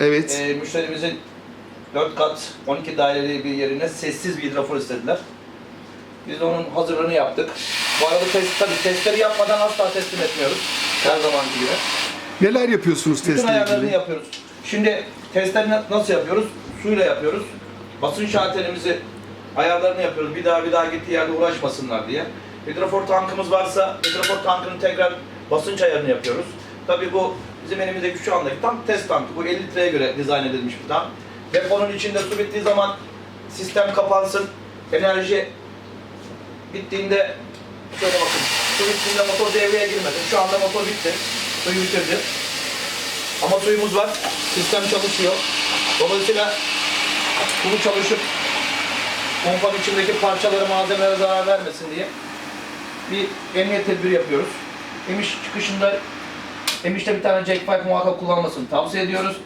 Evet. Ee, müşterimizin 4 kat 12 daireli bir yerine sessiz bir hidrofor istediler. Biz de onun hazırlığını yaptık. Bu arada test, tabii testleri yapmadan asla teslim etmiyoruz. Her zamanki gibi. Neler yapıyorsunuz Bütün testle ayarlarını ilgili? yapıyoruz. Şimdi testleri na- nasıl yapıyoruz? Suyla yapıyoruz. Basınç şalterimizi ayarlarını yapıyoruz. Bir daha bir daha gittiği yerde uğraşmasınlar diye. Hidrofor tankımız varsa hidrofor tankının tekrar basınç ayarını yapıyoruz. Tabii bu bizim elimizdeki şu andaki tank test tankı. Bu 50 litreye göre dizayn edilmiş bir tank. Deponun içinde su bittiği zaman sistem kapansın. Enerji bittiğinde şöyle bakın. Su bittiğinde motor devreye girmesin. Şu anda motor bitti. Suyu bitirdi. Ama suyumuz var. Sistem çalışıyor. Dolayısıyla bunu çalışıp pompanın içindeki parçalara, malzemelere zarar vermesin diye bir emniyet tedbiri yapıyoruz. Emiş çıkışında Emiş'te bir tane jack pipe muhakkak kullanmasını tavsiye ediyoruz.